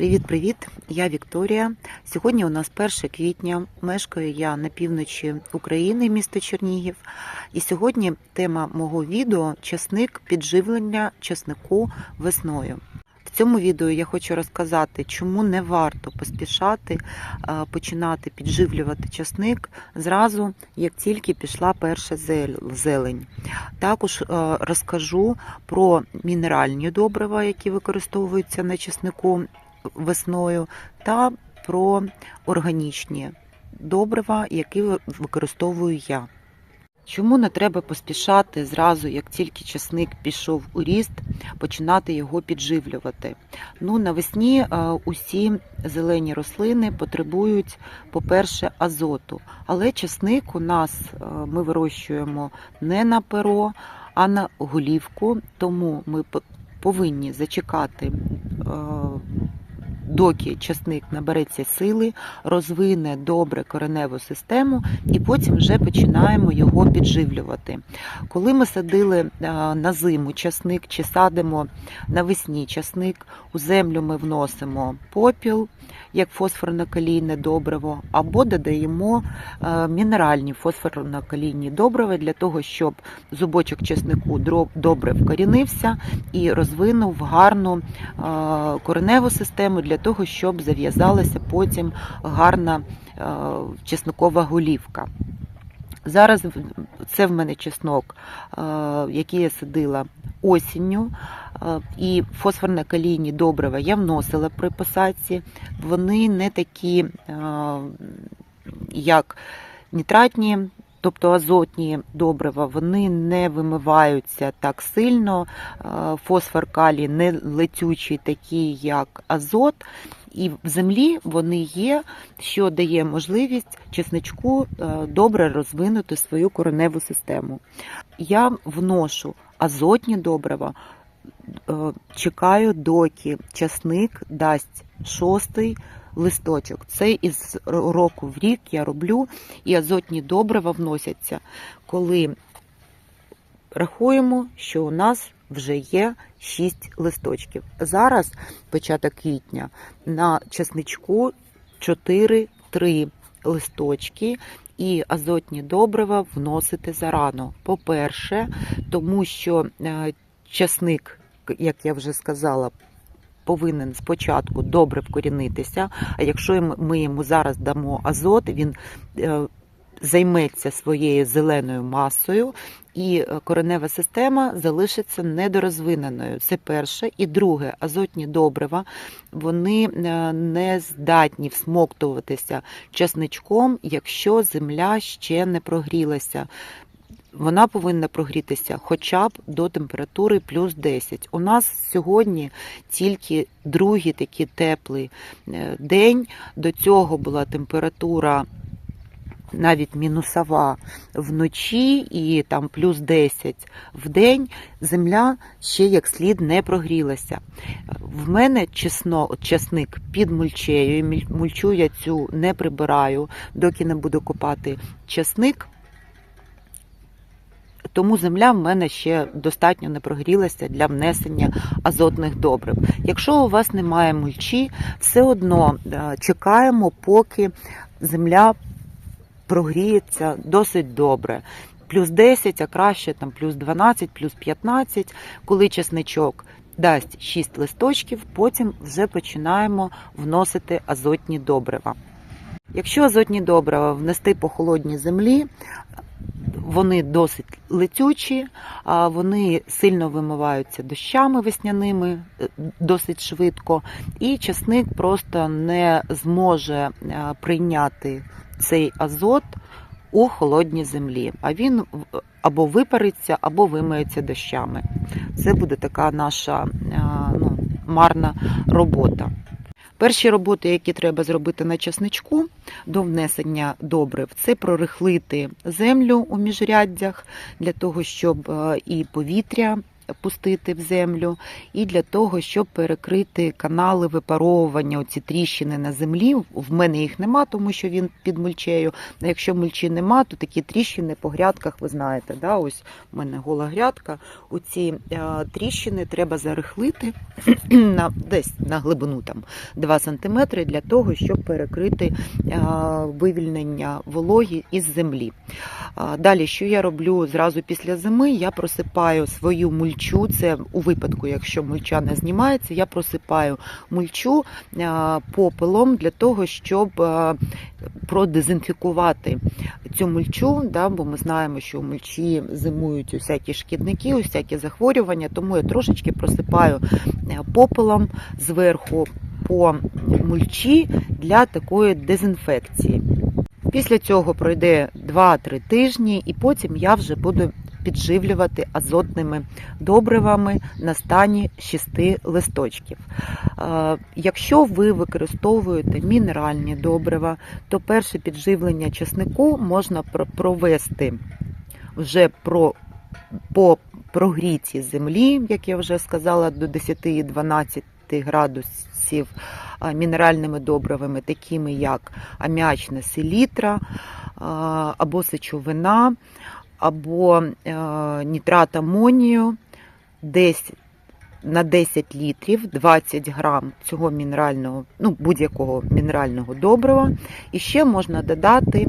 Привіт-привіт! Я Вікторія. Сьогодні у нас 1 квітня. Мешкаю я на півночі України, місто Чернігів. І сьогодні тема мого відео часник підживлення часнику весною. В цьому відео я хочу розказати, чому не варто поспішати е, починати підживлювати часник зразу, як тільки пішла перша зелень. Також е, розкажу про мінеральні добрива, які використовуються на часнику весною, та про органічні добрива, які використовую я. Чому не треба поспішати зразу, як тільки часник пішов у ріст, починати його підживлювати? Ну, навесні е, усі зелені рослини потребують, по-перше, азоту. Але часник у нас е, ми вирощуємо не на перо, а на голівку, тому ми повинні зачекати. Доки часник набереться сили, розвине добре кореневу систему, і потім вже починаємо його підживлювати. Коли ми садили е, на зиму часник чи садимо навесні часник, у землю ми вносимо попіл, як фосфорно-калійне добриво, або додаємо е, мінеральні фосфорно-калійні добрива для того, щоб зубочок часнику добре вкорінився і розвинув гарну е, кореневу систему для того, щоб зав'язалася потім гарна е, чесникова голівка. Зараз це в мене чеснок, е, який я садила осінню, е, і фосфорно-калійні добрива я вносила при посадці. Вони не такі, як нітратні, тобто азотні добрива, вони не вимиваються так сильно. Е, Фосфор калій не летючий, такий як азот. І в землі вони є, що дає можливість чесничку е, добре розвинути свою кореневу систему. Я вношу азотні добрива, е, чекаю, доки часник дасть шостий листочок. Це із року в рік я роблю, і азотні добрива вносяться, коли рахуємо, що у нас вже є 6 листочків. Зараз, початок квітня, на часничку 4-3 листочки. І азотні добрива вносити зарано. По-перше, тому що е, часник, як я вже сказала, повинен спочатку добре вкорінитися. А якщо ми йому зараз дамо азот, він е, займеться своєю зеленою масою, і е, коренева система залишиться недорозвиненою. Це перше. І друге, азотні добрива вони е, не здатні всмоктуватися часничком, якщо земля ще не прогрілася. Вона повинна прогрітися хоча б до температури плюс 10. У нас сьогодні тільки другий такий теплий е, день. До цього була температура навіть мінусова вночі і там плюс 10 в день. Земля ще як слід не прогрілася. В мене чесно, часник під мульчею, мульчу я цю не прибираю, доки не буду копати часник. Тому земля в мене ще достатньо не прогрілася для внесення азотних добрив. Якщо у вас немає мульчі, все одно е, чекаємо, поки земля прогріється досить добре. Плюс 10, а краще там плюс 12, плюс 15, коли чесничок дасть 6 листочків, потім вже починаємо вносити азотні добрива. Якщо азотні добрива внести по холодній землі, вони досить летючі, вони сильно вимиваються дощами весняними е, досить швидко, і часник просто не зможе е, прийняти цей азот у холодній землі. А він або випариться, або вимиється дощами. Це буде така наша е, ну, марна робота. Перші роботи, які треба зробити на часничку до внесення добрив, це прорихлити землю у міжряддях для того, щоб е, і повітря пустити в землю, і для того, щоб перекрити канали випаровування, оці тріщини на землі. В мене їх нема, тому що він під мульчею. А якщо мульчі нема, то такі тріщини по грядках, ви знаєте, да? ось у мене гола грядка. Оці е, тріщини треба зарихлити на десь на глибину там 2 см для того, щоб перекрити е, вивільнення вологі із землі. Далі, що я роблю зразу після зими, я просипаю свою мульчу. Це у випадку, якщо мульча не знімається, я просипаю мульчу попелом для того, щоб продезінфікувати цю мульчу, да, бо ми знаємо, що у мульчі зимують усякі шкідники, усякі захворювання, тому я трошечки просипаю е, попелом зверху по мульчі для такої дезінфекції. Після цього пройде 2-3 тижні, і потім я вже буду підживлювати азотними добривами на стані 6 листочків. Е, Якщо ви використовуєте мінеральні добрива, то перше підживлення чеснику можна провести вже про, по прогріті землі, як я вже сказала, до 10-12 градусів мінеральними добривами, такими як аміачна селітра або сечовина, або е, нітрат амонію, десь на 10 літрів 20 грам цього мінерального, ну будь-якого мінерального добрива. І ще можна додати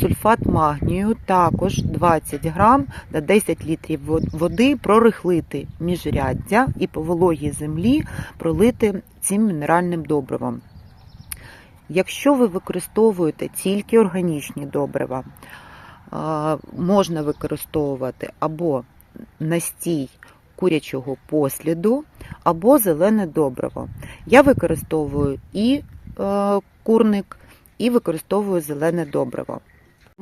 сульфат магнію, також 20 грам на 10 літрів води, прорихлити міжряддя і по вологій землі пролити цим мінеральним добривом. Якщо ви використовуєте тільки органічні добрива, можна використовувати або настій курячого посліду, або зелене добриво. Я використовую і е, курник, і використовую зелене добриво.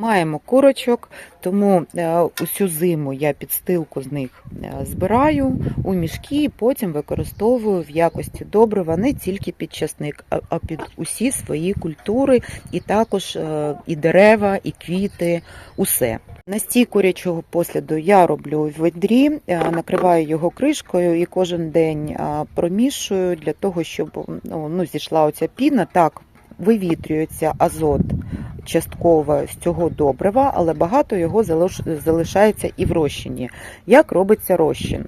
Маємо курочок, тому е, усю зиму я підстилку з них е, збираю у мішки і потім використовую в якості добрива не тільки під часник, а- під усі свої культури, і також е, і дерева, і квіти, усе. Настій курячого посліду я роблю в ведрі, накриваю його кришкою і кожен день промішую для того, щоб ну, ну, зійшла оця піна. Так, вивітрюється азот частково з цього добрива, але багато його залишається і в розчині. Як робиться розчин?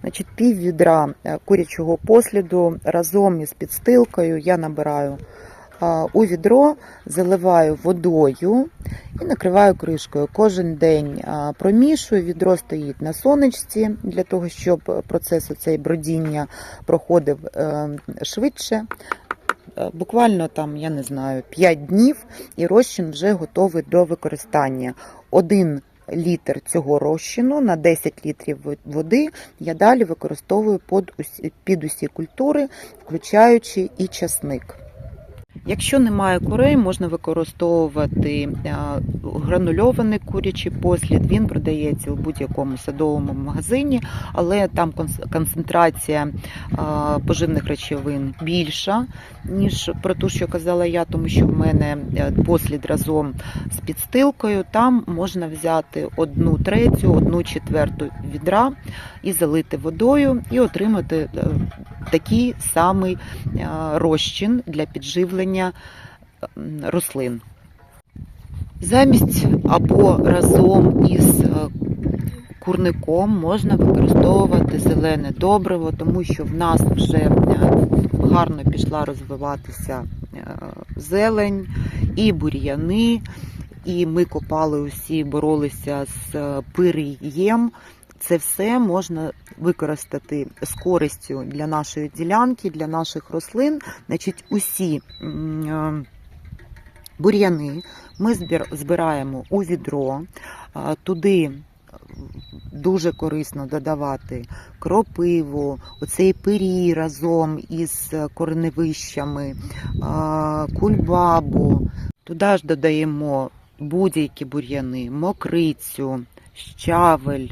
Значить, пів відра е, курячого посліду разом із підстилкою я набираю у відро, заливаю водою і накриваю кришкою. Кожен день промішую, відро стоїть на сонечці для того, щоб процес оцей бродіння проходив е, швидше. Е, Буквально там, я не знаю, 5 днів і розчин вже готовий до використання. Один літр цього розчину на 10 літрів води я далі використовую під усі, під усі культури, включаючи і часник. Якщо немає курей, можна використовувати е, гранульований курячий послід. Він продається у будь-якому садовому магазині, але там концентрація е, поживних речовин більша, ніж про те, що казала я, тому що в мене е, послід разом з підстилкою. Там можна взяти одну третю, одну четверту відра і залити водою, і отримати такий самий е, розчин для підживлення рослин. Замість або разом із е, курником можна використовувати зелене добриво, тому що в нас вже е, гарно пішла розвиватися зелень і бур'яни, і ми копали усі, боролися з пирієм. Це все можна використати з користю для нашої ділянки, для наших рослин. Значить, усі е, бур'яни ми збираємо у відро, туди дуже корисно додавати кропиву, оцей пирій разом із кореневищами, кульбабу. Туди ж додаємо будь-які бур'яни, мокрицю, щавель,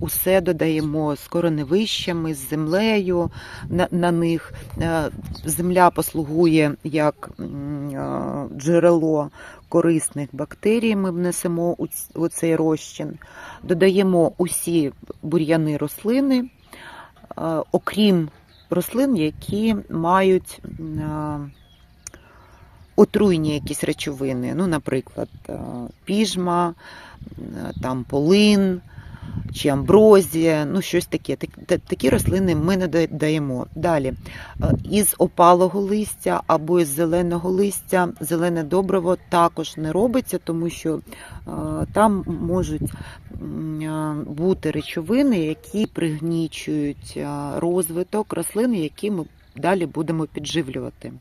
усе додаємо з кореневищами, з землею на, на них. Е, Земля послугує як е, джерело корисних бактерій. Ми внесемо у цей розчин. Додаємо усі бур'яни рослини, е, окрім рослин, які мають отруйні якісь речовини. Ну, наприклад, е, піжма, е, там полин чи амброзія, ну щось таке. Так- Такі рослини ми не да- даємо. Далі, е, із опалого листя або із зеленого листя зелене добриво також не робиться, тому що там можуть бути речовини, які пригнічують розвиток рослин, які ми далі будемо підживлювати.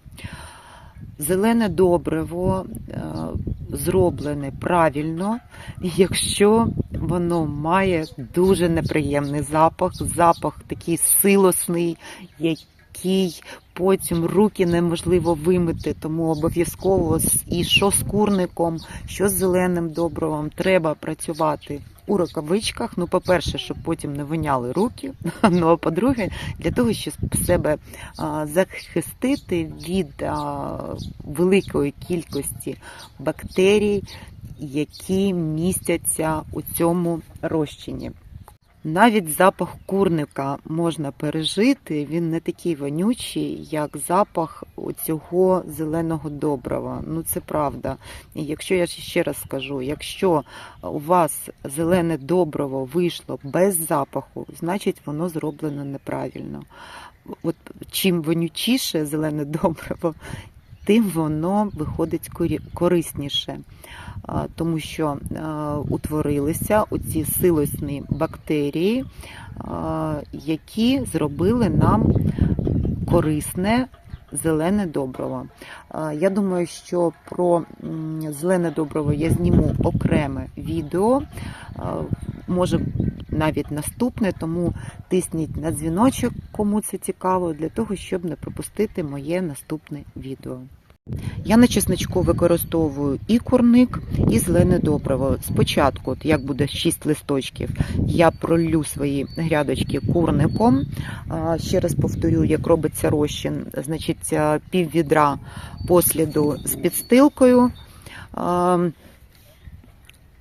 Зелене добриво е, зроблене правильно, якщо воно має дуже неприємний запах, запах такий силосний, який потім руки неможливо вимити, тому обов'язково і що з курником, що з зеленим добривом треба працювати у рукавичках. Ну, по-перше, щоб потім не виняли руки. Ну а по-друге, для того, щоб себе захистити від великої кількості бактерій, які містяться у цьому розчині. Навіть запах курника можна пережити, він не такий вонючий, як запах цього зеленого добрива. Ну це правда. І якщо я ще раз скажу, якщо у вас зелене добриво вийшло без запаху, значить воно зроблено неправильно. От чим вонючіше зелене добриво, тим воно виходить корисніше, тому що утворилися оці силосні бактерії, які зробили нам корисне зелене добриво. Я думаю, що про зелене добриво я зніму окреме відео, може навіть наступне, тому тисніть на дзвіночок, кому це цікаво, для того, щоб не пропустити моє наступне відео. Я на чесничку використовую і курник, і зелене добриво. Спочатку, як буде 6 листочків, я пролью свої грядочки курником. Ще раз повторю, як робиться розчин, значить а, пів відра посліду з підстилкою.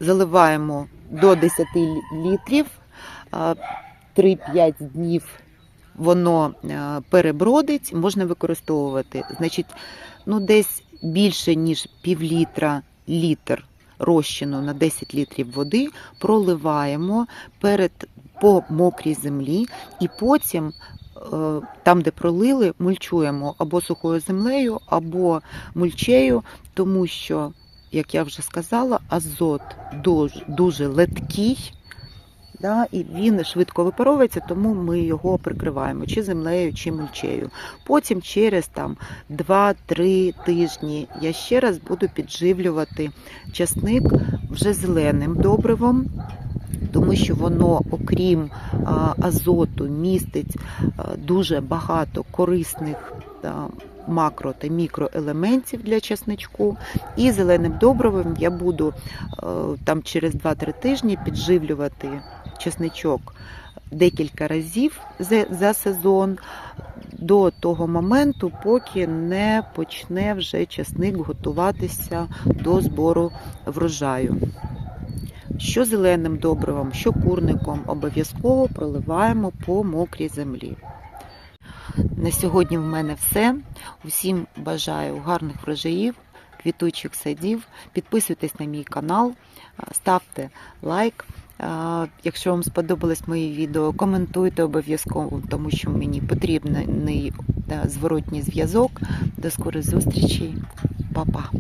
Заливаємо до 10 літрів, 3-5 днів воно перебродить, можна використовувати. Значить, ну десь більше ніж пів літра літр розчину на 10 літрів води проливаємо перед по мокрій землі, і потім е, там, де пролили, мульчуємо або сухою землею, або мульчею, тому що, як я вже сказала, азот дуже, дуже леткий. Да, і він швидко випаровується, тому ми його прикриваємо чи землею, чи мульчею. Потім через там 2-3 тижні я ще раз буду підживлювати часник вже зеленим добривом, тому що воно, окрім азоту, містить дуже багато корисних макро та мікроелементів для часничку. І зеленим добривом я буду там через 2-3 тижні підживлювати чесничок декілька разів за, сезон до того моменту, поки не почне вже часник готуватися до збору врожаю. Що зеленим добривом, що курником обов'язково проливаємо по мокрій землі. На сьогодні в мене все. Усім бажаю гарних врожаїв, квітучих садів. Підписуйтесь на мій канал, ставте лайк. Якщо вам сподобалось моє відео, коментуйте обов'язково, тому що мені потрібний е, зворотній зв'язок. До скорих зустрічей, Па-па!